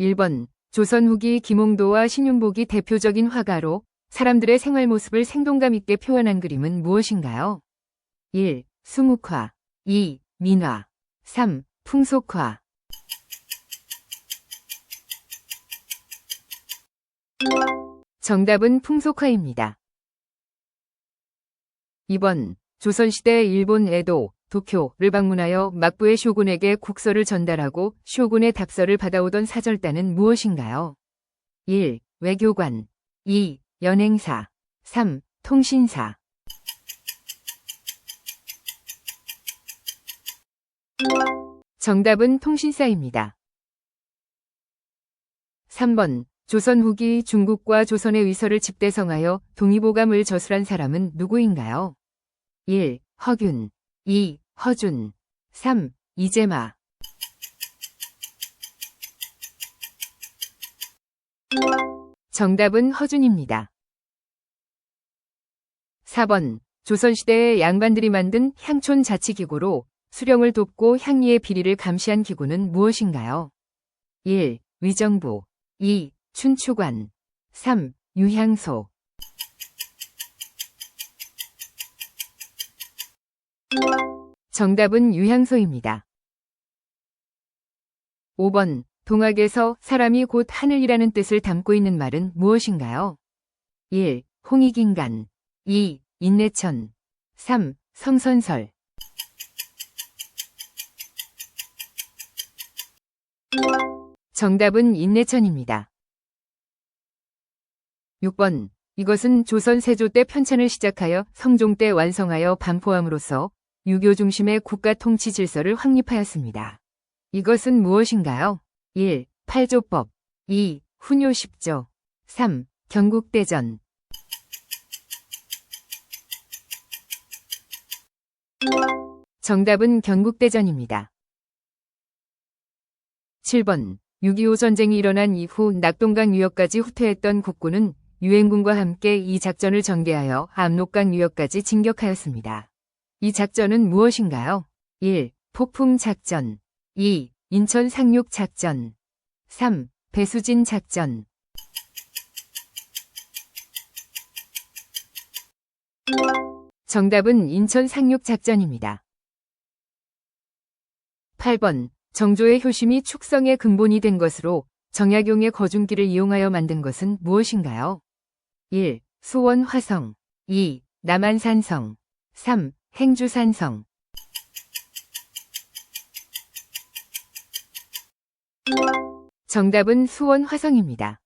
1번 조선 후기 김홍도와 신윤복이 대표적인 화가로 사람들의 생활 모습을 생동감 있게 표현한 그림은 무엇인가요? 1. 수묵화 2. 민화 3. 풍속화 정답은 풍속화입니다. 2번 조선시대 일본 에도, 도쿄를 방문하여 막부의 쇼군에게 국서를 전달하고 쇼군의 답서를 받아오던 사절단은 무엇인가요? 1. 외교관 2. 연행사 3. 통신사 정답은 통신사입니다. 3번 조선 후기 중국과 조선의 위서를 집대성하여 동의보감을 저술한 사람은 누구인가요? 1. 허균 2. 허준 3. 이재마 정답은 허준입니다. 4번 조선시대의 양반들이 만든 향촌 자치기구로 수령을 돕고 향리의 비리를 감시한 기구는 무엇인가요? 1. 위정부 2. 춘추관 3. 유향소 정답은 유향소입니다. 5번 동학에서 사람이 곧 하늘이라는 뜻을 담고 있는 말은 무엇인가요? 1. 홍익인간 2. 인내천 3. 성선설 정답은 인내천입니다. 6번 이것은 조선 세조 때 편찬을 시작하여 성종 때 완성하여 반포함으로써 유교 중심의 국가 통치 질서를 확립하였습니다. 이것은 무엇인가요? 1. 팔조법 2. 훈요 10조 3. 경국대전 정답은 경국대전입니다. 7번 6.25 전쟁이 일어난 이후 낙동강 유역까지 후퇴했던 국군은 유엔군과 함께 이 작전을 전개하여 압록강 유역까지 진격하였습니다. 이 작전은 무엇인가요? 1. 폭풍 작전 2. 인천 상륙 작전 3. 배수진 작전 정답은 인천 상륙 작전입니다. 8번 정조의 효심이 축성의 근본이 된 것으로 정약용의 거중기를 이용하여 만든 것은 무엇인가요? 1. 수원 화성 2. 남한산성 3. 행주산성 정답은 수원 화성입니다.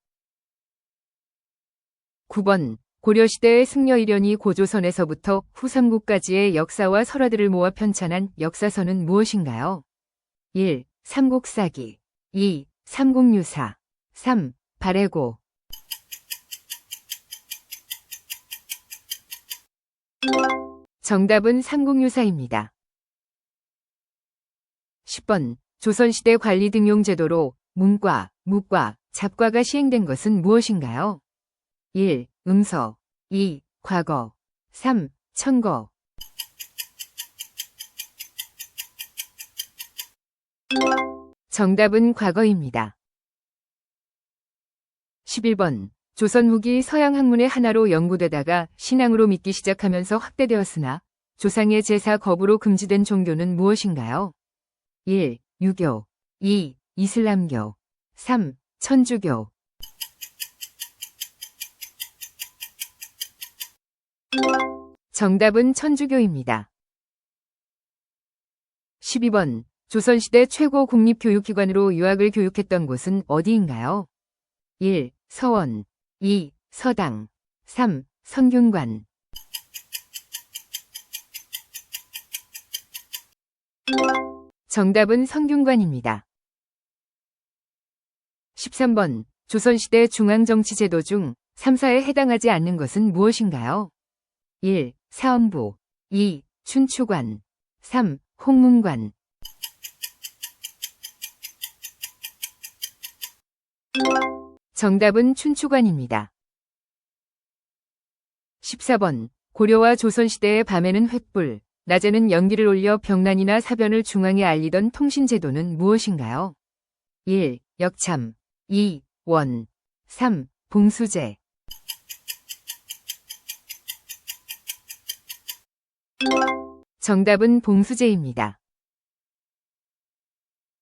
9번 고려시대의 승려 일련이 고조선에서부터 후삼국까지의 역사와 설화들을 모아 편찬한 역사서는 무엇인가요? 1. 삼국사기 2. 삼국유사 3. 발해고 정답은 삼국유사입니다. 10번 조선시대 관리 등용 제도로 문과, 무과, 잡과가 시행된 것은 무엇인가요? 1. 음서 2. 과거 3. 천거 정답은 과거입니다. 11번 조선 후기 서양 학문의 하나로 연구되다가 신앙으로 믿기 시작하면서 확대되었으나 조상의 제사 거부로 금지된 종교는 무엇인가요? 1. 유교 2. 이슬람교 3. 천주교 정답은 천주교입니다. 12번 조선시대 최고 국립교육기관으로 유학을 교육했던 곳은 어디인가요? 1. 서원 2. 서당 3. 선균관 정답은 선균관입니다. 13번 조선시대 중앙정치제도 중 3사에 해당하지 않는 것은 무엇인가요? 1. 사헌부 2. 춘추관 3. 홍문관 정답은 춘추관입니다. 14번 고려와 조선시대의 밤에는 횃불, 낮에는 연기를 올려 병난이나 사변을 중앙에 알리던 통신제도는 무엇인가요? 1. 역참 2. 원 3. 봉수제 정답은 봉수제입니다.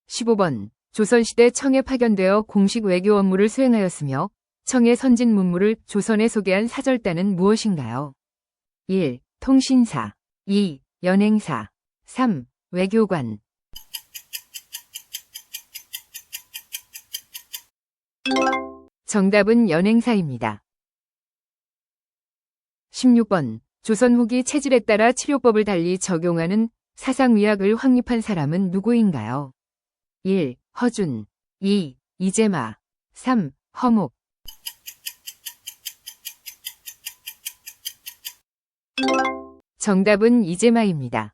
15번 조선시대 청에 파견되어 공식 외교 업무를 수행하였으며 청의 선진 문물을 조선에 소개한 사절단은 무엇인가요? 1. 통신사 2. 연행사 3. 외교관 정답은 연행사입니다. 16번 조선 후기 체질에 따라 치료법을 달리 적용하는 사상의학을 확립한 사람은 누구인가요? 1. 허준 2. 이재마 3. 허목 정답은 이재마입니다.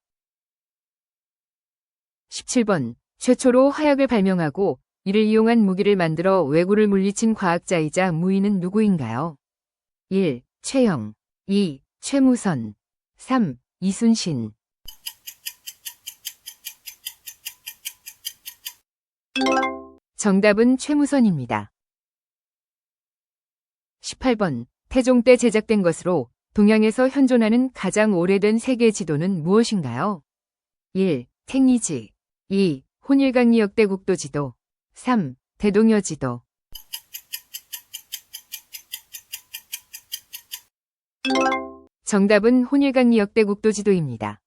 17번 최초로 화약을 발명하고 이를 이용한 무기를 만들어 왜구를 물리친 과학자이자 무인은 누구인가요? 1. 최영 2. 최무선 3. 이순신 정답은 최무선입니다. 18번 태종 때 제작된 것으로 동양에서 현존하는 가장 오래된 세계 지도는 무엇인가요? 1. 탱리지 2. 혼일강리 역대 국도 지도 3. 대동여 지도 정답은 혼일강리 역대 국도 지도입니다.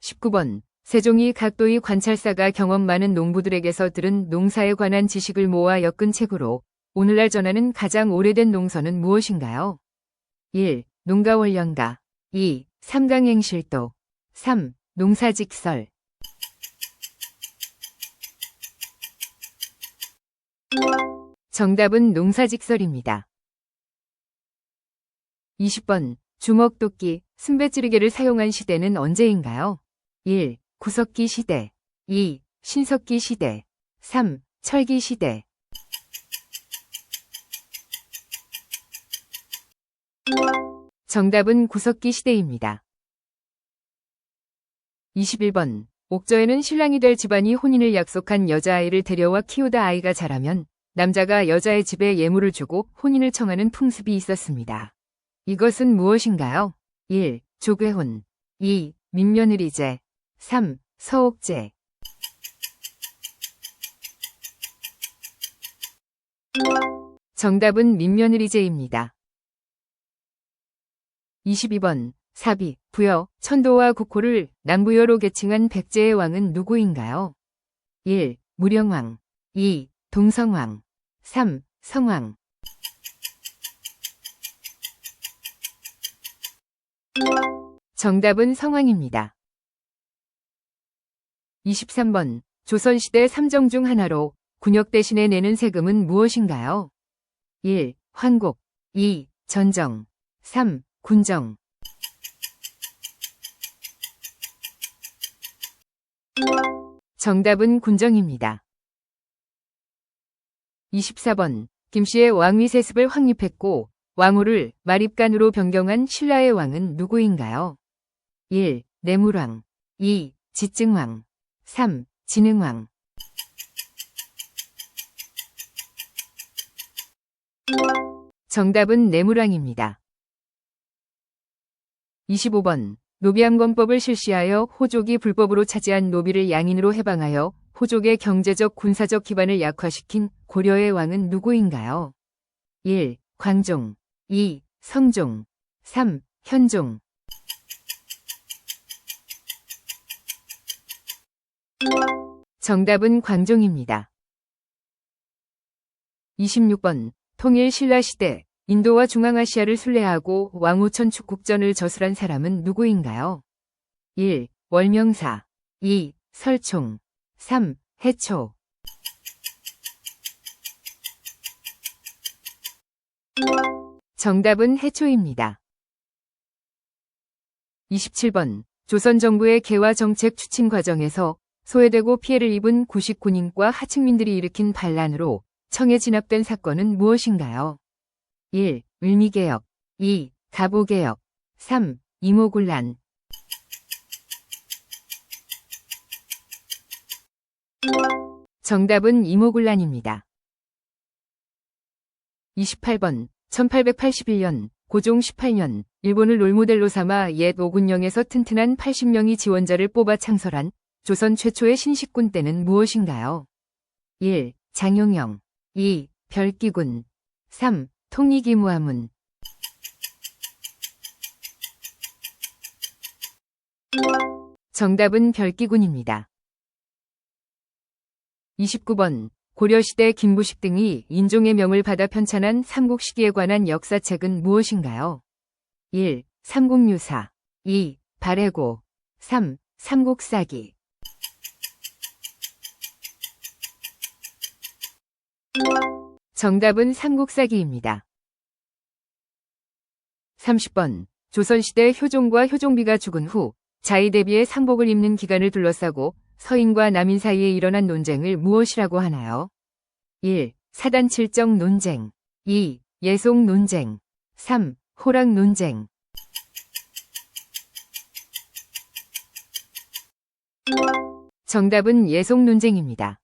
19번 세종이 각도의 관찰사가 경험 많은 농부들에게서 들은 농사에 관한 지식을 모아 엮은 책으로 오늘날 전하는 가장 오래된 농서는 무엇인가요? 1. 농가원령가 2. 삼강행실도 3. 농사직설 정답은 농사직설입니다. 20번 주먹도끼, 순배찌르개를 사용한 시대는 언제인가요? 1. 구석기 시대 2. 신석기 시대 3. 철기 시대 정답은 구석기 시대입니다. 21번 옥저에는 신랑이 될 집안이 혼인을 약속한 여자아이를 데려와 키우다 아이가 자라면 남자가 여자의 집에 예물을 주고 혼인을 청하는 풍습이 있었습니다. 이것은 무엇인가요? 1. 조괴혼 2. 민며느리제 3. 서옥제 정답은 민며느리제입니다. 22번 사비, 부여, 천도와 국호를 남부여로 계칭한 백제의 왕은 누구인가요? 1. 무령왕 2. 동성왕 3. 성왕 정답은 성왕입니다. 23번 조선시대 삼정 중 하나로 군역 대신에 내는 세금은 무엇인가요? 1. 환곡 2. 전정 3. 군정 정답은 군정입니다. 24번 김씨의 왕위 세습을 확립했고 왕후를 마립간으로 변경한 신라의 왕은 누구인가요? 1. 내물왕 2. 지증왕 3. 진흥왕 정답은 내물왕입니다. 25번 노비암권법을 실시하여 호족이 불법으로 차지한 노비를 양인으로 해방하여 호족의 경제적 군사적 기반을 약화시킨 고려의 왕은 누구인가요? 1. 광종 2. 성종 3. 현종 정답은 광종입니다. 26번 통일 신라시대 인도와 중앙아시아를 순례하고 왕우천 축국전을 저술한 사람은 누구인가요? 1. 월명사 2. 설총 3. 해초 정답은 해초입니다. 27번 조선 정부의 개화 정책 추진 과정에서 소외되고 피해를 입은 구식 군인과 하층민들이 일으킨 반란으로 청에 진압된 사건은 무엇인가요? 1. 을미개혁 2. 가보개혁 3. 이모군란 정답은 이모군란입니다. 28번 1881년 고종 18년 일본을 롤모델로 삼아 옛 오군령에서 튼튼한 80명의 지원자를 뽑아 창설한 조선 최초의 신식군 때는 무엇인가요? 1. 장용영 2. 별기군 3. 통이기무화문 정답은 별기군입니다. 29번 고려시대 김부식 등이 인종의 명을 받아 편찬한 삼국시기에 관한 역사책은 무엇인가요? 1. 삼국유사 2. 발해고 3. 삼국사기 정답은 삼국사기입니다. 30번 조선시대 효종과 효종비가 죽은 후 자의 대비의 상복을 입는 기간을 둘러싸고 서인과 남인 사이에 일어난 논쟁을 무엇이라고 하나요? 1. 사단칠정 논쟁 2. 예송 논쟁 3. 호랑 논쟁 정답은 예송 논쟁입니다.